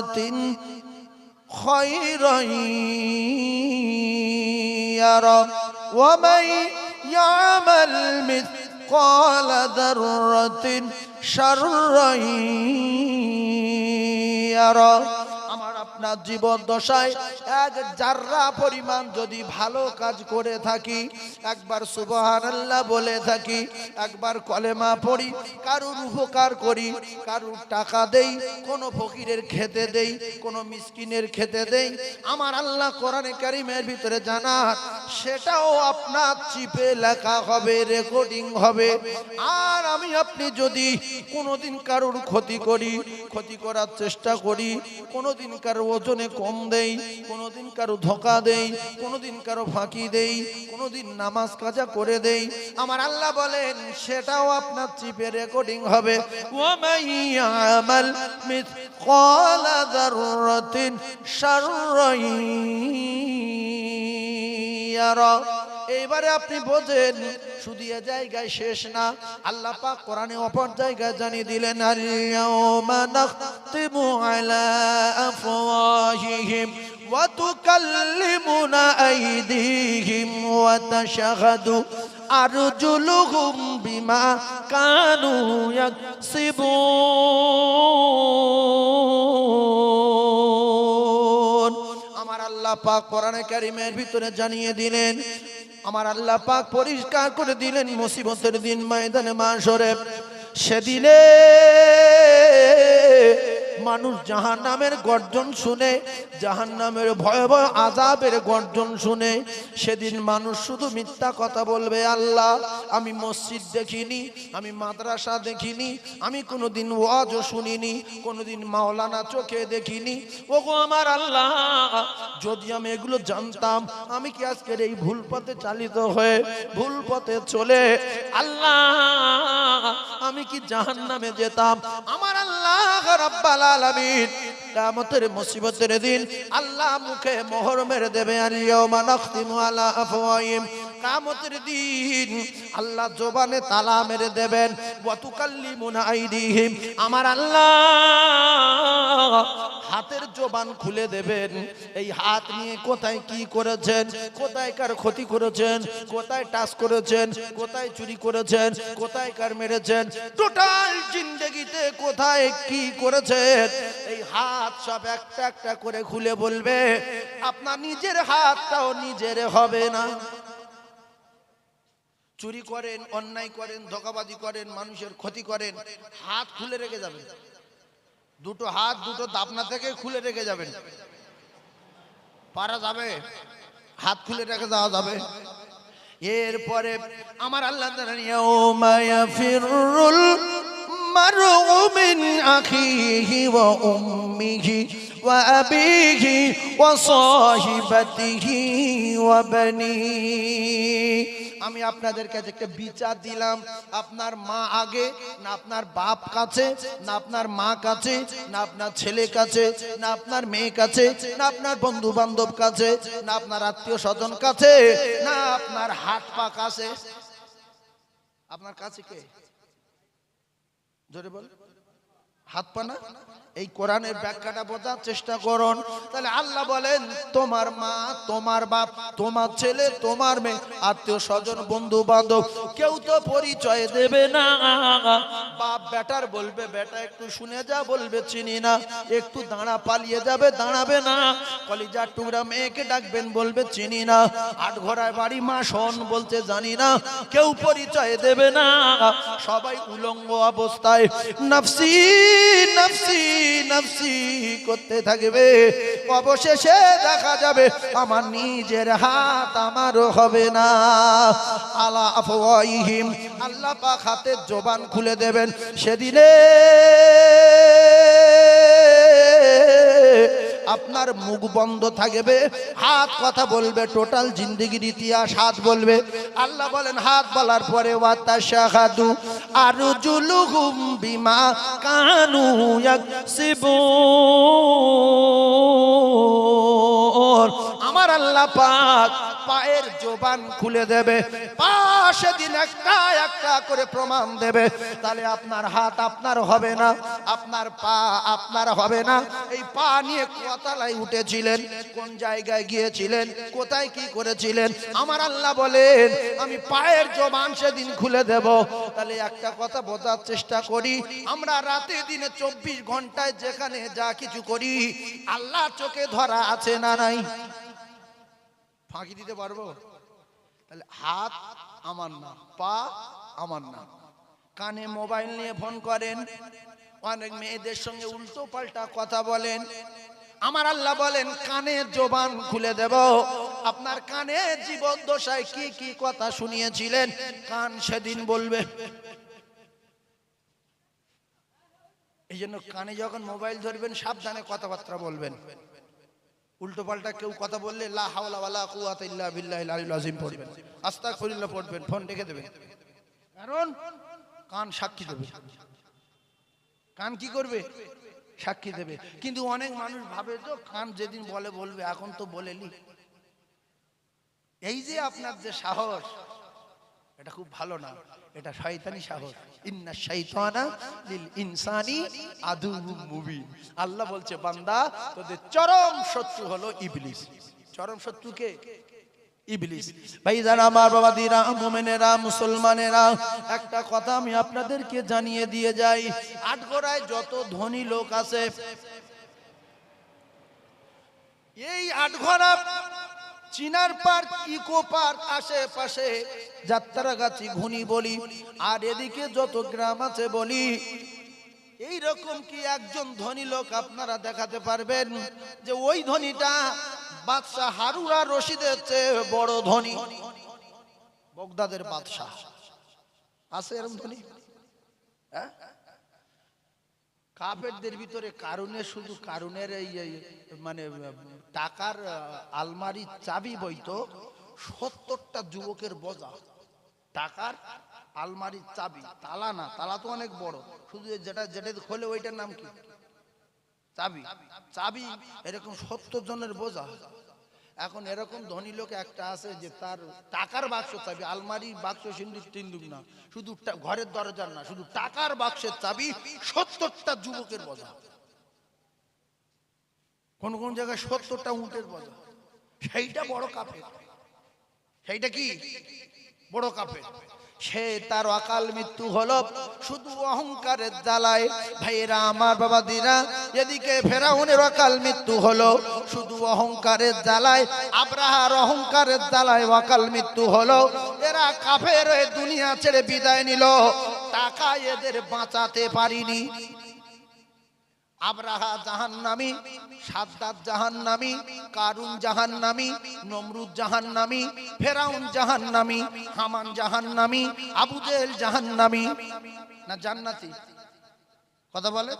مرة خيرا يرى. ومن يعمل مثقال ذرة شرا يرى. আপনার জীবন দশায় এক জাররা পরিমাণ যদি ভালো কাজ করে থাকি, একবার সুবহানাল্লাহ বলে থাকি, একবার কলেমা পড়ি, কারুর উপকার করি, কারুর টাকা দেই, কোনো ফকিরের খেতে দেই, কোনো মিসকিনের খেতে দেই, আমার আল্লাহ কোরআনে কারিমের ভিতরে জানার সেটাও আপনার চিপে লেখা হবে রেকর্ডিং হবে। আর আমি আপনি যদি কোনোদিন কারুর ক্ষতি করি, ক্ষতি করার চেষ্টা করি, কোনোদিন কারও ওজনে কম দেই, কোনোদিন কারও ধোকা দেই, কোনোদিন কারও ফাঁকি দেই, কোনোদিন নামাজ কাজা করে দেই। আমার আল্লাহ বলেন, সেটাও আপনার চিপে রেকর্ডিং হবে। ইয়ারা এইবারে আপনি বোঝেন এ জায়গায় শেষ না। আল্লাহ পাক কোরআনে অপর জায়গায় জানিয়ে দিলেন আল-ইয়াওমা নাখতিমু আলা আফওয়াহিহিম আইদিহিম ওয়া তাশহাদু আরজুলুহুম বিমা কানু ইয়াকসিবুন। আমার আল্লাহ পাক কোরআনে কারিমের ভিতরে জানিয়ে দিলেন আমার আল্লাহ পাক পরিষ্কার করে দিলেন মুসিবতের দিন ময়দানে মাসরে সেদিনে মানুষ জাহান নামের গর্জন শুনে জাহান নামের ভয়াবহ আজাবের গর্জন শুনে, সেদিন মানুষ শুধু মিথ্যা কথা বলবে, আল্লাহ, আমি মসজিদ দেখিনি, আমি মাদ্রাসা দেখিনি, আমি কোনোদিন ওয়াজও শুনিনি, কোনোদিন মাওলানা চোখে দেখিনি। ওগো আমার আল্লাহ, যদি আমি এগুলো জানতাম, আমি কি আজকের এই ভুল পথে চালিত হয়ে, ভুল পথে চলে? আল্লাহ, আমি কি জাহান নামে যেতাম? আমার আল্লাহ রাব্বাল আলামিন। কিয়ামতের মুসিবতের দিন আল্লাহ মুখে মোহর মেরে দেবে। আর ইয়াউমা নাখতিমু আলা আফওয়াহিম। কিয়ামতের দিন আল্লাহ জবানে তালা মেরে দেবেন। ওয়া তুকাল্লিমুনা আইদিহিম। আমার আল্লাহ হাতের জবান খুলে দেবেন। এই হাত নিয়ে কোথায় কি করেছেন? কোথায় কার ক্ষতি করেছেন? কোথায় টাচ করেছেন? কোথায় চুরি করেছেন? কোথায় কার মেরেছেন? টোটাল জিন্দগিতে কোথায় কি করেছেন? এই হাত সব একটা একটা করে খুলে বলবে, আপনার নিজের হাতটাও নিজের হবে না। চুরি করেন, অন্যায় করেন, ধোকাবাজি করেন, মানুষের ক্ষতি করেন, হাত খুলে রেখে যাবেন। দুটো হাত, দুটো দাপনা থেকে খুলে রেখে যাবেন। পারা যাবে? হাত খুলে রেখে যাওয়া যাবে। এরপরে আমার আল্লাহ উম্মিহি ওয়া আবিহি ওয়া সাহিবাতিহি ওয়া বানিহি আমি আপনাদের কাছে একটা বিচার দিলাম। আপনার মা আগে, না আপনার বাপ কাছে, না আপনার মা কাছে, না আপনার ছেলে কাছে, না আপনার মেয়ে কাছে, না আপনার বন্ধু বান্ধব কাছে, না আপনার আত্মীয় স্বজন কাছে, না আপনার হাত পা কাছে। আপনার কাছে কে? জোরে বল। হাত পা না? এই কোরআনের ব্যাখ্যাটা বোঝার চেষ্টা করুন। তাহলে আল্লাহ বলেন, তোমার মা, তোমার বাপ, তোমার ছেলে, তোমার মেয়ে, আত্মীয় স্বজন বন্ধু বান্ধব কেউ তো পরিচয় দেবে না। বাপ বেটার বলবে, বেটা, একটু শুনে যা, বলবে চিনি না। একটু দাঁড়া, পালিয়ে যাবে, দাঁড়াবে না। কলিজার টুকরা মেয়েকে ডাকবেন, বলবে চিনি না। আট ঘোড়ায় বাড়ি মা শোন বলতে জানি না। কেউ পরিচয় দেবে না। সবাই উলঙ্গ অবস্থায়, নাফসি নাফসি নাফসি করতে থাকবে, অবশেষে দেখা যাবে আমার নিজের হাত আমারও হবে না। আলা আফওয়াইহিম, আল্লাহ পাক হাতের জবান খুলে দেবেন সেদিনে। আপনার মুখ বন্ধ থাকবে, হাত কথা বলবে টোটাল জিন্দিগির ইতিহাস হাত বলবে। আল্লাহ বলেন, হাত বলার পরে ওয়াতাশাহাদু আরজুলুহুম বিমা কানু ইয়াকসিবুন। পাক পায়ের জোবান খুলে দেবে। পা সেদিন একটা একটা করে প্রমাণ দেবে। তাহলে আপনার হাত আপনার হবে না, আপনার পা আপনার হবে না। এই পা নিয়ে কোতালায় উঠেছিলেন, কোন জায়গায় গিয়েছিলেন, কোথায় কি করেছিলেন? আমার আল্লাহ বলেন, আমি পায়ের জবান সেদিন খুলে দেব। তাহলে একটা কথা বোঝার চেষ্টা করি, আমরা রাতে দিনে চব্বিশ ঘন্টায় যেখানে যা কিছু করি আল্লাহ চোখে ধরা আছে না নাই? ফাঁকি দিতে পারব? তাহলে হাত আমার না, পা আমার না। কানে মোবাইল নিয়ে ফোন করেন, অনেক মেয়েদের সঙ্গে উল্টো পাল্টা কথা বলেন। আমার আল্লাহ বলেন, কানে জোবান খুলে দেব। আপনার কানে জীবন দশায় কি কি কথা শুনিয়েছিলেন? কান সেদিন বলবে। এই জন্য কানে যখন মোবাইল ধরবেন, সাবধানে কথাবার্তা বলবেন। উল্টো পাল্টা কেউ কথা বললে, লা হাওলা ওয়ালা কুওয়াতা ইল্লা পড়বেন। ফোন রেখে দেবেন। কারণ কান সাক্ষী দেবে। কান কি করবে? সাক্ষী দেবে। কিন্তু অনেক মানুষ ভাবে তো, কান যেদিন বলে বলবে, এখন তো বলেনি। এই যে আপনার যে সাহস এটা খুব ভালো না, এটা শয়তানি সাহস। ইন্না শাইতানা লিল ইনসানি আদুউম মুবিন। আল্লাহ বলছে, বান্দা, তোদের চরম শত্রু হলো ইবলিস। চরম শত্রু কে? ইবলিস। ভাইজান, আমার বাবাদিরা, মুমিনেরা, মুসলমানেরা, একটা কথা আমি আপনাদেরকে জানিয়ে দিয়ে যাই। আটগোড়ায় যত ধনী লোক আছে, এই Atghara Chinar park, eco park আশেপাশে যাত্রাগাছি ঘুনি বলি, আর এদিকে যত গ্রাম আছে বলি। এই রকম কি একজন ধনী লোক আপনারা দেখাতে পারবেন যে ওই ধনীটা বাদশাহ হারুরা রশিদের চেয়ে বড় ধনী? বগদাদের বাদশাহ। আছে এরকম ধনী? হ্যাঁ? কাফেরদের ভিতরে কারণে শুধু কারণের এই মানে টাকার আহ, আলমারির চাবি বইতো সত্তরটা যুবকের বোঝা। টাকার আলমারির চাবি তালা না তালা তো অনেক বড়। শুধু যেটা যেটা খোলে ওইটার নাম কি? চাবি। চাবি এরকম সত্তর জনের বোঝা। এখন এরকম ধনী লোক একটা আছে যে তার টাকার বাক্স চাবি আলমারি বাক্স সিন্ধুক টিন্দুক না শুধু ঘরের দরজার না শুধু টাকার বাক্সের চাবি সত্তরটা যুবকের বোঝা। কোন কোন জায়গায় সত্তরটা উঁটের বোঝা সেইটা বড় কাপে সেইটা কি? বড় কাপে সে তার অকাল মৃত্যু হলো শুধু অহংকারের জ্বালায়। ভাইয়েরা, আমার বাবা দিরা এদিকে ফেরাউনের অকাল মৃত্যু হলো শুধু অহংকারের জ্বালায়। আব্রাহার অহংকারের জ্বালায় অকাল মৃত্যু হলো। এরা কাফের দুনিয়া ছেড়ে বিদায় নিল। টাকা এদের বাঁচাতে পারিনি। আব্রাহা জাহান্নামী, সাদ্দাত জাহান্নামী, কারুন জাহান্নামী, নমরুদ জাহান্নামী, ফেরাউন জাহান্নামী, হামান জাহান্নামী আবু জেহেল জাহান্নামী। না, জান্নাতি। কথা বলে?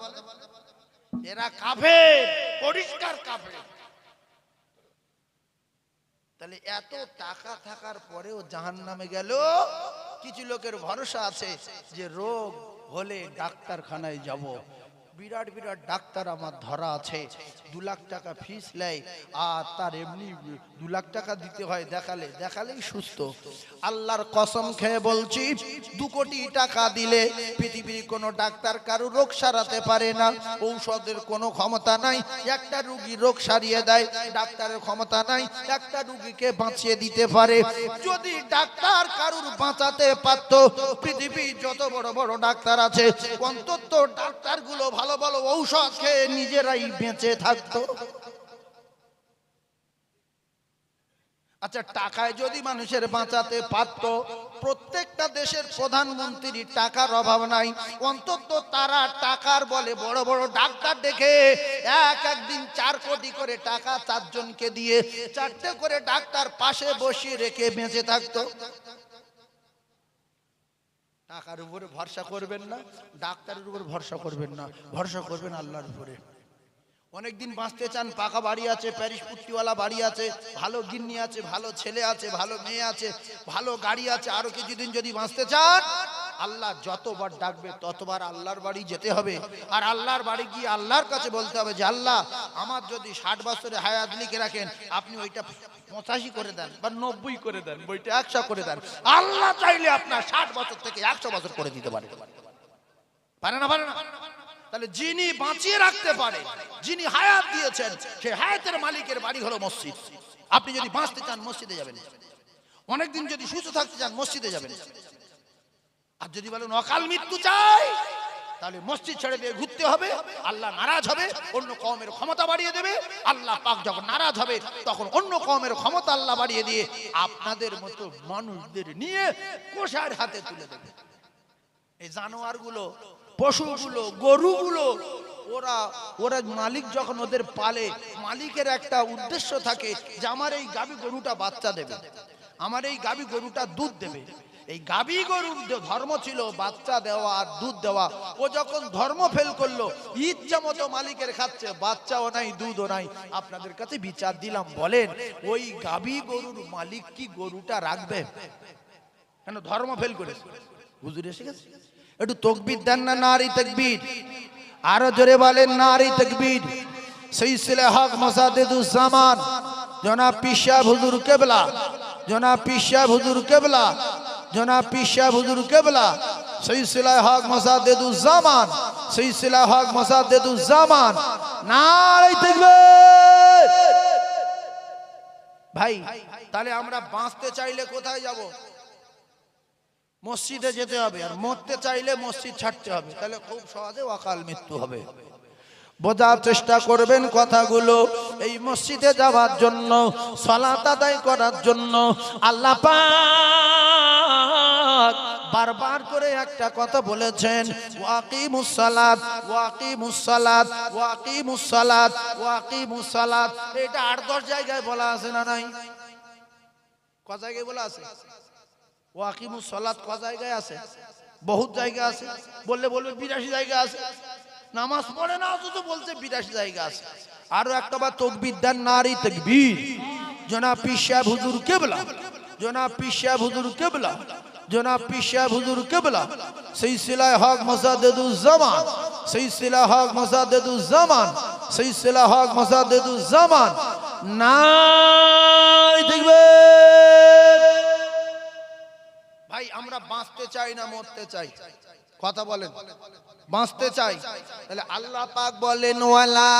এরা কাফে পরিষ্কার কাফে তাহলে এত টাকা থাকার পরেও জাহান নামে গেল? কিছু লোকের ভরসা আছে যে রোগ হলে ডাক্তারখানায় যাব। বিরাট বিরাট ডাক্তার আমার ধরা আছে। দু লাখ টাকা ফিস নেয়, আর তার এমনি দু লাখ টাকা দিতে হয় দেখালে, দেখালেই সুস্থ। আল্লাহর কসম খেয়ে বলছি, দু কোটি টাকা দিলে পৃথিবীর কোনো ডাক্তার কারও রোগ সারাতে পারে না। ঔষধের কোনো ক্ষমতা নাই, একটা রুগী রোগ সারিয়ে দেয়, ডাক্তারের ক্ষমতা নাই, একটা রুগীকে বাঁচিয়ে দিতে পারে। যদি ডাক্তার কারুর বাঁচাতে পারত, পৃথিবীর যত বড় বড় ডাক্তার আছে, অন্তত ডাক্তারগুলো ভালো ভালো ভালো ঔষধ খেয়ে নিজেরাই বেঁচে থাকতো। আচ্ছা টাকায় যদি মানুষের বাঁচাতে পারত, প্রত্যেকটা দেশের প্রধানমন্ত্রী টাকার অভাব নাই। অন্তত তারা টাকার বলে বড় বড় ডাক্তার ডেকে এক একদিন চার কোটি করে টাকা চারজনকে দিয়ে চারটে করে ডাক্তার পাশে বসিয়ে রেখে বেঁচে থাকতো। টাকার উপরে ভরসা করবেন না, ডাক্তারের উপর ভরসা করবেন না, ভরসা করবেন আল্লাহর উপরে। অনেকদিন বাঁচতে চান, পাকা বাড়ি আছে, প্যারিস পুট্টিওয়ালা বাড়ি আছে, ভালো গিন্নি আছে, ভালো ছেলে আছে, ভালো মেয়ে আছে, ভালো গাড়ি আছে, আরও কিছুদিন যদি বাঁচতে চান আল্লাহ যতবার ডাকবে, ততবার আল্লাহর বাড়ি যেতে হবে। আর আল্লাহর বাড়ি গিয়ে আল্লাহর কাছে বলতে হবে যে, আল্লাহ, আমার যদি ষাট বছরে হায়াত লিখে রাখেন, আপনি ওইটা পঁচাশি করে দেন বা নব্বই করে দেন, বইটা একশো করে দেন। আল্লাহ চাইলে আপনার ষাট বছর থেকে একশো বছর করে দিতে পারে। পারে না পারে না? তাহলে যিনি বাঁচিয়ে রাখতে পারে, যিনি হায়াত দিয়েছেন, সেই হায়াতের মালিকের বাড়ি হলো মসজিদ। আপনি যদি বাঁচতে চান, মসজিদে যাবেন। অনেকদিন যদি সুস্থ থাকতে চান, মসজিদে যাবেন। আর যদি বলেন অকাল মৃত্যু চাই, তাহলে মসজিদ ছেড়ে দিয়ে ঘুরতে হবে, আল্লাহ নারাজ হবে, অন্য কমের ক্ষমতা বাড়িয়ে দেবে, আল্লাহ পাক যখন নারাজ হবে, তখন অন্য কমের ক্ষমতা আল্লাহ বাড়িয়ে দিয়ে আপনাদের মতো মানুষদের নিয়ে কোষার হাতে তুলে দেবে। এই জানোয়ারগুলো, পশুগুলো, গরুগুলো, ওরা ওরা মালিক যখন ওদের পালে, মালিকের একটা উদ্দেশ্য থাকে যে আমার এই গাবি গরুটা বাচ্চা দেবে, আমার এই গাবি গরুটা দুধ দেবে। এই গাবি গরুর যে ধর্ম ছিল, বাচ্চা দেওয়া আর দুধ দেওয়া, ও যখন ধর্ম ফেল করল ইচ্ছা মতো মালিকের খাচ্ছে, বাচ্চাও নাই, দুধও নাই। আপনাদের কাছে বিচার দিলাম, বলেন, ওই গাবি গরুর মালিক কি গরুটা রাখবে? কেন ধর্ম ফেল করেছে? হুজুর এসে গেছে। একটু তকবির দেন না, নারী তকবির। আরও জোরে বলেন, নারী তকবির। সিলসিলে হক মোসাদ্দেদুজ্জামান জনাব পিসা হুজুর কেবলা। জনাব পিসা হুজুর কেবলা। জনাব পিসা হুজুর কেবলা সিলসিলা হক মোসাদ্দেদুজ্জামান সিলসিলা হক মোসাদ্দেদুজ্জামান নারী তকবির। ভাই, তাহলে আমরা বাঁচতে চাইলে কোথায় যাব? মসজিদে যেতে হবে আর মরতে চাইলে মসজিদ ছাড়তে হবে। তাহলে খুব সহজে অকাল মৃত্যু হবে। বোঝার চেষ্টা করবেন কথাগুলো এই মসজিদে যাওয়ার জন্য, সলাত আদায় করার জন্য। আল্লাহ পাক বারবার করে একটা কথা বলেছেন ওয়াকিমুস সালাত ওয়াকিমুস সালাত ওয়াকিমুস সালাত ওয়াকিমুস সালাত এটা আট দশ জায়গায় বলা আছে না নাই? ক জায়গায় বলা আছে? ওয়াকিমুস সালাত ক জায়গায় আছে? বহুত জায়গা আছে। বললে বলবে বিরাশি জায়গা আছে। নামাজ পড়ে না, অথচ বলছে বিরাশি জায়গা আছে। আরও একটা বার তকবির দেন, নারী তকবীর। জনাব পিসা হুজুর কেবলা। জনাব পিসা হুজুর কেবলা। জনাব পিসা হুজুর কেবলা সেই সিলায় হক মসাদেদুল জামান সেই সিলা হক মসাদেদুল জামান সেই সিলা হক মসাদেদুল জামান নারী তকবীর ভাই, আমরা বাঁচতে চাই না মরতে চাই। কথা বলেন। বাঁচতে চাই। তাহলে আল্লাহ পাক বলেন, ওয়ালা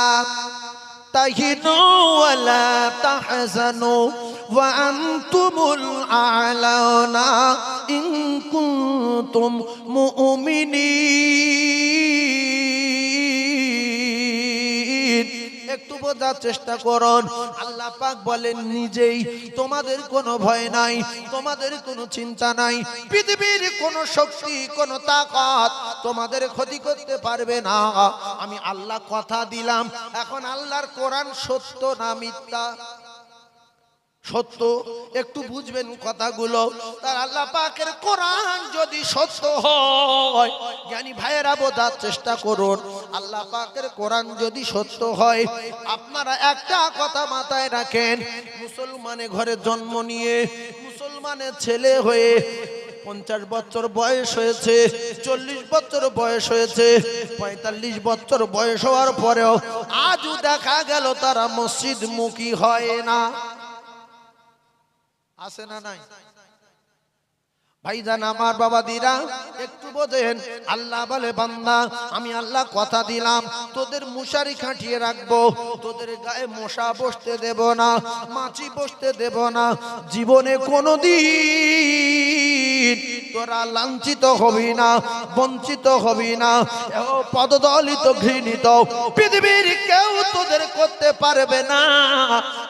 تهنوا ولا تحزنوا وأنتم الأعلون إن كنتم مؤمنين. একটু বোঝার চেষ্টা করুন। আল্লাহ পাক বলেন নিজেই, তোমাদের কোনো ভয় নাই, তোমাদের কোনো চিন্তা নাই। পৃথিবীর কোনো শক্তি, কোনো তাকাত তোমাদের ক্ষতি করতে পারবে না। আমি আল্লাহ কথা দিলাম, এখন আল্লাহর কোরআন সত্য না মিথ্যা? সত্য? একটু বুঝবেন কথাগুলো। তার আল্লাহ পাকের কোরআন যদি সত্য হয়, জ্ঞানী ভাইয়েরা বোঝার চেষ্টা করুন। আল্লাহ পাকের কোরআন যদি সত্য হয়, আপনারা একটা কথা মাথায় রাখেন। মুসলমানে ঘরে জন্ম নিয়ে মুসলমানের ছেলে হয়ে পঞ্চাশ বছর বয়স হয়েছে, চল্লিশ বছর বয়স হয়েছে, পঁয়তাল্লিশ বছর বয়স হওয়ার পরেও আজও দেখা গেল তারা মসজিদ মুখী হয় না। আছে না নাই? ভাইজান আমার বাবা দিরা একটু বোঝেন। আল্লাহ বলে, বান্দা, আমি আল্লাহ কথা দিলাম, তোদের মশারি খাটিয়ে রাখব, তোদের গায়ে মশা বসতে দেব না, মাছি বসতে দেব না, জীবনে কোনো দিন তোরা লাঞ্ছিত হবি না, বঞ্চিত হবি না পদদলিত ঘৃণিত, পৃথিবীর কেউ তোদের করতে পারবে না।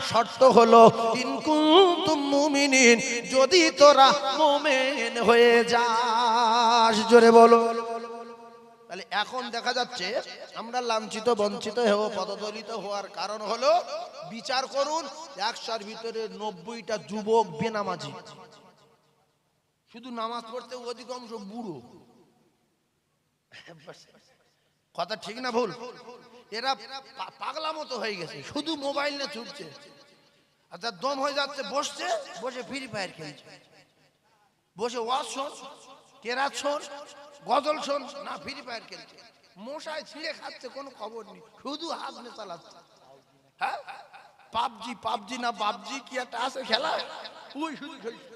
শর্ত হলো ইনকুন্তুম মুমিনিন, যদি তোরা মুমিন হয়ে যাস, জোরে বলো। তাহলে এখন দেখা যাচ্ছে আমরা লাঞ্ছিত, বঞ্চিত হব পদদলিত হওয়ার কারণ হলো, বিচার করুন, একশোর ভিতরে নব্বইটা যুবক বেনামাজি। শুধু নামাজ পড়তে অধিকাংশ বুড়ো। কথা ঠিক না ভুল? এরা পাগলা মতো হয়ে গেছে, শুধু মোবাইল নিয়ে ছুটছে। আর আচ্ছা দম হয়ে যাচ্ছে, বসছে, বসে ফ্রি ফায়ার খেলছে। বসে ওয়াজ শোন কেরাত শোন গজল শোন না ফ্রি ফায়ার খেলছে। মশায় ছিঁড়ে খাচ্ছে কোনো খবর নেই শুধু হাত নিয়ে চালাচ্ছে। হ্যাঁ? পাবজি পাবজি না পাবজি কি একটা আছে খেলা? ওই শুধু খেলছে।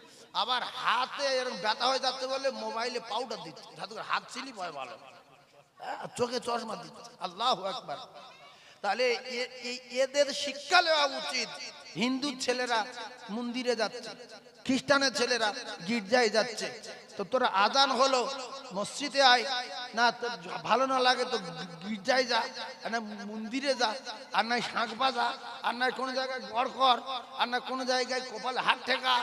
আবার হাতে এরকম ব্যথা হয়ে যাচ্ছে বলে মোবাইলে পাউডার দিচ্ছে। যাতে করে হাত স্লিপ হয় ভালো। হ্যাঁ, চোখে চশমা দিচ্ছে। আল্লাহ একবার তাহলে এদের শিক্ষা নেওয়া উচিত। হিন্দু ছেলেরা মন্দিরে যাচ্ছে। খ্রিস্টানের ছেলেরা গির্জায় যাচ্ছে। তো তোরা আজান হলো, মসজিদে আয়। না তোর ভালো না লাগে তো গির্জায় যা, আর না মন্দিরে যা, আর নাই শাঁখ বাজা আর নাই কোনো জায়গায় গড় কর, আর না কোনো জায়গায় কপালে হাত ঠেকা।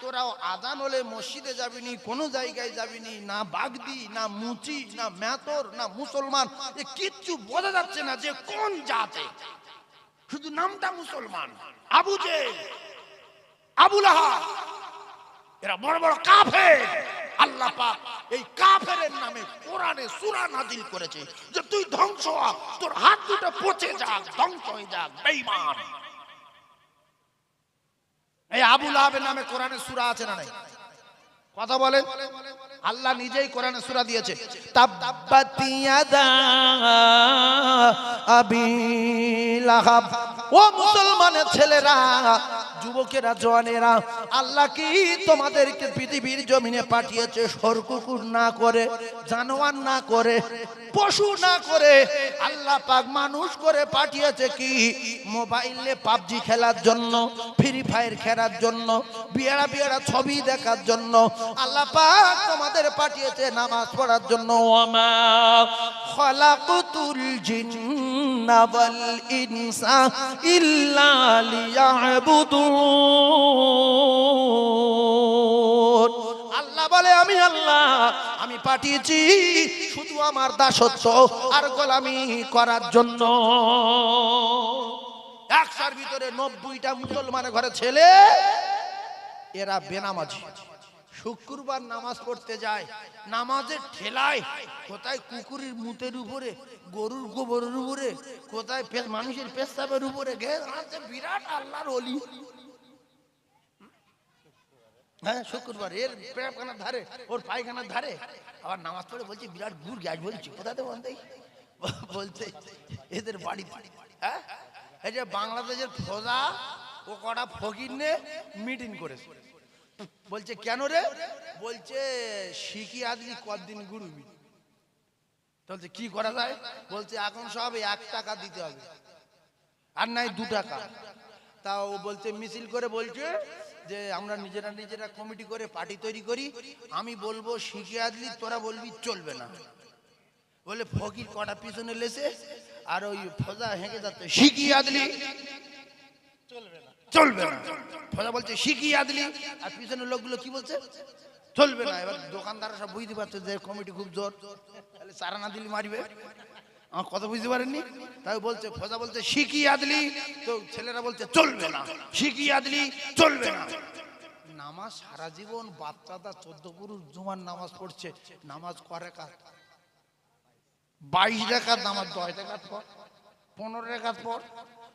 তোরাও আদান হলে মসজিদে যাবিনি কোনো জায়গায় যাবিনি না বাগদি, না মুচি, না মেতর না মুসলমান। এ কিচ্ছু বোঝা যাচ্ছে না যে কোন জাতে। শুধু নামটা মুসলমান। আবু জে আবুল আহাব। এরা বড় বড় কাফের। আল্লাহ পাক এই কাফেরের নামে কোরআনে সূরা নাজিল করেছে যে তুই ধ্বংস তোর হাত দুটো পচে যাক, ধ্বংস হয়ে যাক এই আবুল নামে কোরআনে আছে না নাই? কথা বলেন। আল্লাহ নিজেই কোরআনে সূরা দিয়েছে। তাব্বাত ইয়াদা আবি লাহাব। ও মুসলমানের ছেলেরা যুবকেরা, জওয়ানেরা, আল্লাহ কি তোমাদেরকে পৃথিবীর জমিনে পাঠিয়েছে সর কুকুর না করে, জানোয়ার না করে, পশু না করে? আল্লাহ পাক মানুষ করে পাঠিয়েছে কি? মোবাইলে পাবজি খেলার জন্য, ফ্রি ফায়ার খেলার জন্য, বিয়ারা বিয়ারা ছবি দেখার জন্য। আল্লাহ পাক তোমাদের পাঠিয়েছে নামাজ পড়ার জন্য। ওমা খলাকুতুল ইনসা ইল্লা আল্লাহ বলে, আমি আল্লাহ, আমি পাঠিয়েছি শুধু আমার দাসত্ব আর গোলামি করার জন্য। একশোর ভিতরে নব্বইটা মুসলমানের ঘরে ছেলে, এরা বেনামাজি। শুক্রবার নামাজ পড়তে যায়, নামাজের ঠেলায় কোথায় কুকুরের মুতের উপরে, গরুর গোবরের উপরে, কোথায় মানুষের পেশাবের উপরে বিরাট আল্লাহর অলি। হ্যাঁ শুক্রবার, এর পেটখানার ধারে, ওর পায়খানার ধারে। আবার নামাজ পড়ে বলছে, বিরাট গুড় গ্যাস বলছি কোথাতে বলতে বলছে? এদের বাড়ি হ্যাঁ? এই যে বাংলাদেশের ফোজা, ও কটা ফকির নে মিটিং করেছে। বলছে, কেন রে? বলছে, শিখি আদলি কদিন গুড়ুবি বলছে, কি করা যায়? বলছে, এখন সব এক টাকা দিতে হবে। আর নাই দু টাকা। তাও ও বলছে, মিছিল করে বলছে যে আমরা নিজেরা নিজেরা কমিটি করে পার্টি তৈরি করি, আমি বলব শিখে আদলি তোরা বলবি চলবে না। বলে ফকির কটা পিছনে লেসে আর ওই ফজা হেঁকে যাচ্ছে, শিখি আদলি চলবে না। ফজা বলছে, শিখি আদলি আর পিছনের লোকগুলো কি বলছে? চলবে না। এবার দোকানদাররা সব বুঝতে পারছে যে কমিটি খুব জোর। তাহলে চারা না দিলি মারবে। আমার কথা বুঝতে পারেননি? তাই বলছে, ফজা বলছে, শিখি আদলি, তো ছেলেরা বলছে, চলবে না। শিখি আদলি, চলবে না। নামাজ সারা জীবন বাচ্চাটা চোদ্দ পুরুষ জুমার নামাজ পড়ছে, নামাজ করে কাজ বাইশ রেখাত নামাজ, দশ রেখাত পর, পনেরো রেখাত পর।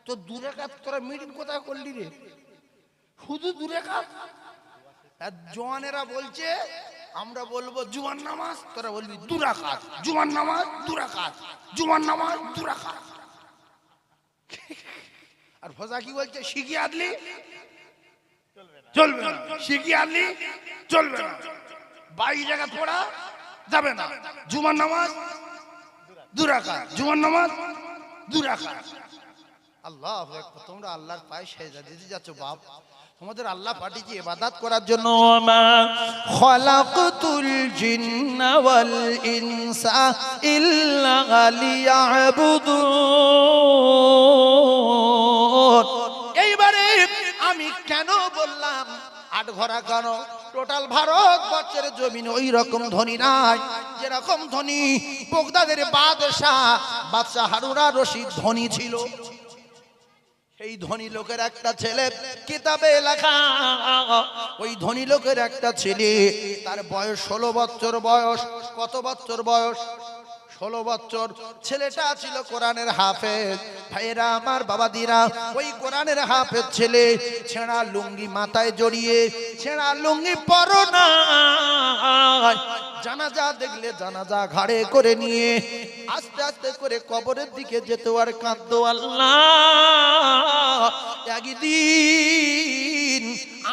তো দু রেখাত তোরা মিটিং কোথায় করলি রে? শুধু দু রেখাত? আর জওয়ানেরা বলছে আমরা বলব জুয়ান নামাজ, তোরা বলবি দুরাকাত। জুয়ান নামাজ, দুরাকাত। জুয়ান নামাজ, দুরাকাত। আর ফজা কি বলছে? শিখি আদলি? চলবে না। শিখি আদলি? চলবে না। বাইশ জায়গা পড়া যাবে না। জুমার নামাজ, দুরাকাত। জুমার নামাজ, দুরাকাত। আল্লাহ তোমরা আল্লাহর পায়ে সেজদা দিতে যাচ্ছ, বাপ। আমাদের আল্লাহ পাঠিয়েছি এবাদাত করার জন্য। খলাকতুল জিন্না ওয়াল ইনসা ইল্লা লিয়াবুদুন। এইবারে আমি কেন বললাম আট ঘরা কেন? টোটাল ভারতবর্ষের জমিন ওই রকম ধনী নাই যেরকম ধনী বগদাদের বাদশাহ বাদশাহ হারুরা রশিদ ধনী ছিল। সেই ধনী লোকের একটা ছেলে কিতাবে লেখা। ওই ধনী লোকের একটা ছেলে, তার বয়স ষোলো বছর বয়স। কত বছর বয়স? ষোলো বছর ছেলেটা ছিল কোরআনের হাফেজ। ভাইয়েরা, আমার বাবা দিরা ওই কোরআনের হাফেজ ছেলে, ছেঁড়া লুঙ্গি মাথায় জড়িয়ে, ছেঁড়া লুঙ্গি পরো না। জানাজা দেখলে জানাজা ঘাড়ে করে নিয়ে, আস্তে আস্তে করে কবরের দিকে যেত আর কাঁদতো আল্লাহ। একদিন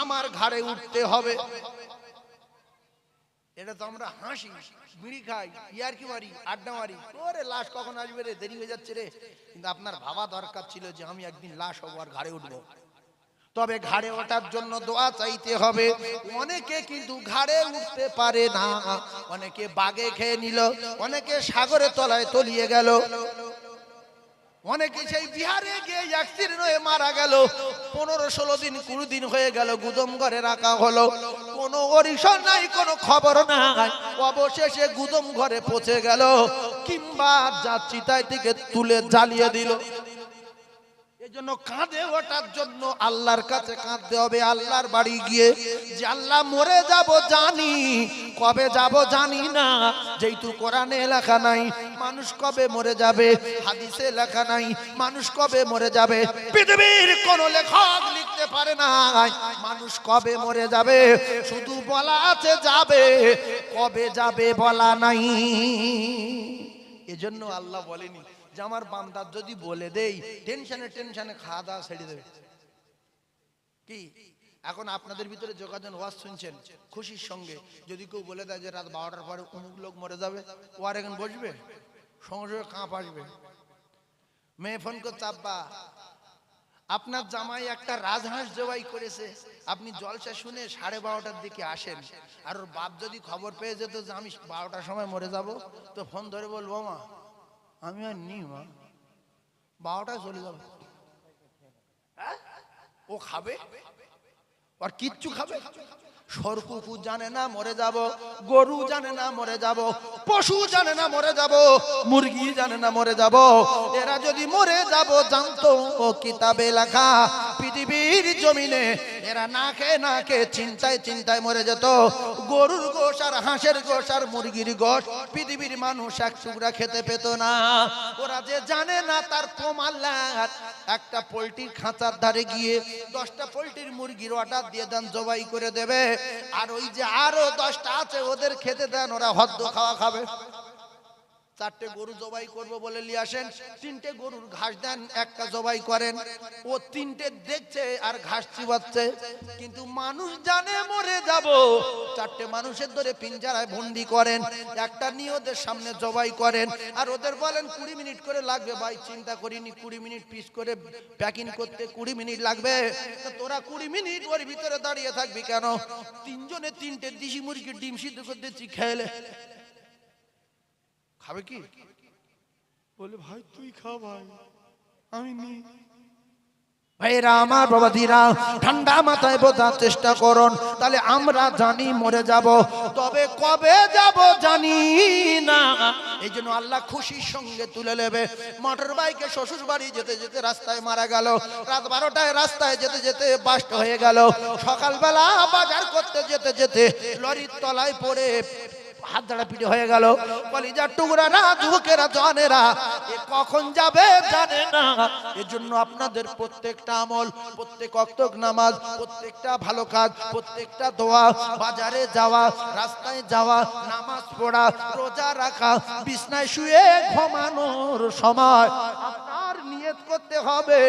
আমার ঘাড়ে উঠতে হবে। এটা তো আমরা হাসি, বিড়ি খাই ইয়ার কি মারি, আড্ডা মারি। ওরে লাশ কখন আসবে রে? দেরি হয়ে যাচ্ছে রে। কিন্তু আপনার ভাবা দরকার ছিল যে আমি একদিন লাশ হব আর ঘাড়ে উঠবো। তবে ঘাড়ে ওঠার জন্য দোয়া চাইতে হবে। অনেকে কিন্তু ঘাড়ে উঠতে পারে না। অনেকে বাগে খেয়ে নিল, অনেকে সাগরে তলায় তলিয়ে গেল। অনেকে সেই বিহারে গিয়ে অ্যাক্সিডেন্ট হয়ে মারা গেল। পনেরো ষোলো দিন, কুড়ি দিন হয়ে গেল গুদম ঘরে রাখা হলো। কোনো অরিশন নাই, কোনো খবর নাই। অবশেষে গুদম ঘরে পৌঁছে গেল। কিংবা যা চিতায় থেকে তুলে জ্বালিয়ে দিল। কবে যাব যেহেতু নাই, মানুষ কবে মরে যাবে? হাদিসে লেখা নাই, মানুষ কবে মরে যাবে? পৃথিবীর কোন লেখক লিখতে পারে না মানুষ কবে মরে যাবে? শুধু বলা আছে যাবে। কবে যাবে বলা নাই। এজন্য আল্লাহ বলেনি যে আমার বান্দার যদি বলে দেই, টেনশনে টেনশনে খাওয়া দাওয়া ছেড়ে দেবে। কি? এখন আপনাদের ভিতরে যোগাযোগ ওয়াজ শুনছেন? খুশির সঙ্গে। যদি কেউ বলে দেয় যে রাত বারোটার পরে অমুক লোক মরে যাবে, ও আর এখন বসবে? সঙ্গে সঙ্গে কাঁপ আসবে। মেয়ে ফোন করছে, আব্বা আপনার জামাই একটা রাজহাঁস জবাই করেছে। আপনি জলসা শুনে সাড়ে বারোটার দিকে আসেন। আর ওর বাপ যদি খবর পেয়ে যেত যে আমি বারোটার সময় মরে যাব, তো ফোন ধরে বলব মা আমি আর নি মা। বারোটায় চলে যাব? ও খাবে? আর কিচ্ছু খাবে? সরকুকু জানে না মরে যাব, গরু জানে না মরে যাব, পশু জানে না মরে যাব, মুরগি জানে না মরে যাব। এরা যদি মরে যাব, জানতো কিতাবে লেখা পৃথিবীর জমিনে এরা না খেয়ে না খেয়ে চিন্তায় চিন্তায় মরে যেত। গরুর গোশ আর হাঁসের গোশ আর মুরগির গোশ পৃথিবীর মানুষ এক টুকরা খেতে পেত না। ওরা যে জানে না তার প্রমাল্লার একটা পোলট্রির খাঁচার ধারে গিয়ে দশটা পোলট্রির মুরগির অর্ডার দিয়ে দেন, জবাই করে দেবে। আর ওই যে আরও দশটা আছে, ওদের খেতে দেন, ওরা হদ্দ খাওয়া খাবে। চারটে গরু জবাই করব বলে নিয়ে আসেন। তিনটে গরুর ঘাস দেন, একটা জবাই করেন। ও তিনটে দেখছে আর ঘাস চিবাচ্ছে। কিন্তু মানুষ জানে মরে যাব। চারটে মানুষের ধরে পিঞ্জারায় বন্দি করেন, একটা নিয়ে ওদের সামনে জবাই করেন। আর ওদের বলেন, কুড়ি মিনিট করে লাগবে। ভাই, চিন্তা করিনি, কুড়ি মিনিট পিস করে প্যাকিং করতে কুড়ি মিনিট লাগবে। তোরা কুড়ি মিনিট ওর ভিতরে দাঁড়িয়ে থাকবি কেন? তিনজনে তিনটে দিশি মুরগি ডিম সিদ্ধ করতে খেলে। খাবে কি? বলে ভাই তুই খা ভাই। আমি নি। ভাইরা আমার বাবাদিরা ঠান্ডা মাথায় বোঝার চেষ্টা করুন তাহলে আমরা জানি মরে যাব। তবে কবে যাব জানি না। এই জন্য আল্লাহ খুশির সঙ্গে তুলে নেবে। মোটর বাইকে শ্বশুর বাড়ি যেতে যেতে রাস্তায় মারা গেল। রাত বারোটায় রাস্তায় যেতে যেতে বাস্ট হয়ে গেল। সকালবেলা বাজার করতে যেতে যেতে লরির তলায় পড়ে হাত দাঁড়া পিঠে হয়ে গেল। কলিজার টুকরা না, যুবকেরা জনেরা এ কখন যাবে জানে না। এর জন্য আপনাদের প্রত্যেকটা আমল, প্রত্যেক অক্তক নামাজ, প্রত্যেকটা ভালো কাজ, প্রত্যেকটা দোয়া, বাজারে যাওয়া, রাস্তায় যাওয়া, নামাজ পড়া, রোজা রাখা, বিছনায় শুয়ে ঘুমানোর সময় আপনার নিয়ত করতে হবে।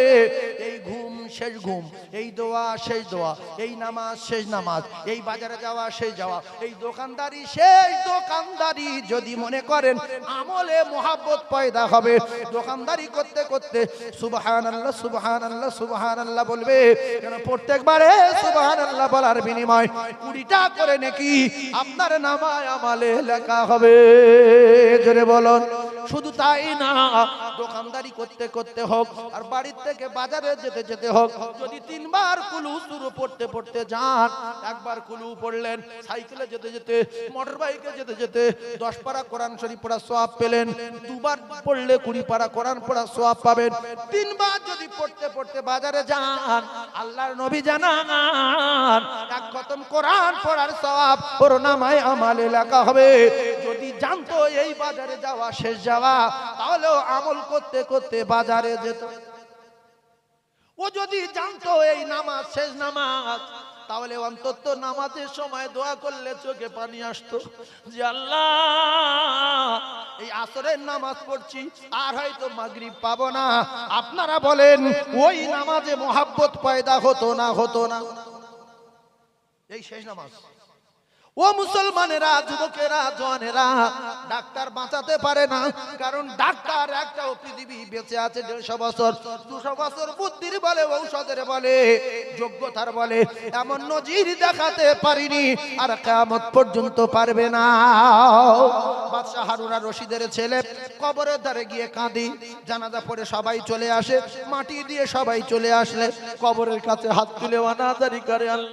এই ঘুম শেষ ঘুম, এই দোয়া শেষ দোয়া, এই নামাজ শেষ নামাজ, এই বাজারে যাওয়া শেষ যাওয়া, এই দোকানদারি শেষ দোকানদারি যদি মনে করেন, আমলে মোহাব্বত পয়দা হবে। দোকানদারি করতে করতে সুবহান আল্লাহ সুবহান আল্লাহ সুবহান আল্লাহ বলবে। কেন প্রত্যেকবারে সুবহান আল্লাহ বলার বিনিময় কুড়িটা করে নাকি আপনার নামায় আমলে লেখা হবে। জোরে বলুন। শুধু তাই না, দোকানদারি করতে করতে হোক, আর বাড়ির থেকে বাজারে যেতে যেতে হোক, যদি তিনবার কুলু শুরু পড়তে পড়তে যান, একবার কুলু পড়লেন, সাইকেলে যেতে যেতে মোটর বাইকে যেতে যেতে দশ পারা কোরআন শরীফ পড়া সোয়াব পেলেন, দুবার পড়লে কুড়ি পারা কোরআন পড়া সোয়াব পাবেন, তিনবার যদি পড়তে পড়তে বাজারে যান, আল্লাহর নবী জানান এক খতম কোরআন পড়ার সওয়াব, ওর নামায় আমালে লেখা হবে, যদি জানতো এই বাজারে যাওয়া শেষ যাওয়া তাহলেও আমল করতে করতে বাজারে যেত। ও যদি জানতো এই নামাজ, শেষ নামাজ, তাহলে অন্তত নামাজের সময় দোয়া করলে চোখে পানি আসতো যে আল্লাহ, এই আসরের নামাজ পড়ছি, আর হয়তো মাগরিব পাবো না। আপনারা বলেন, ওই নামাজে মোহাব্বত পয়দা হতো না হতো না। এই শেষ নামাজ। ও মুসলমানেরা, যুবকেরা জনেরা ডাক্তার বাঁচাতে পারে না, কারণ ডাক্তার একটা পৃথিবী বেঁচে আছে দেড়শো বছর, দুশো বছর বুদ্ধির বলে, ঔষধের বলে, যোগ্যতার বলে, এমন নজির দেখাতে পারিনি, আর কেমত পর্যন্ত পারবে না। বাদশাহ হারুনা রশিদের ছেলে কবরের ধারে গিয়ে কাঁদি, জানাজা পরে সবাই চলে আসে, মাটি দিয়ে সবাই চলে আসলে, কবরের কাছে হাত তুলে অনাদারি করে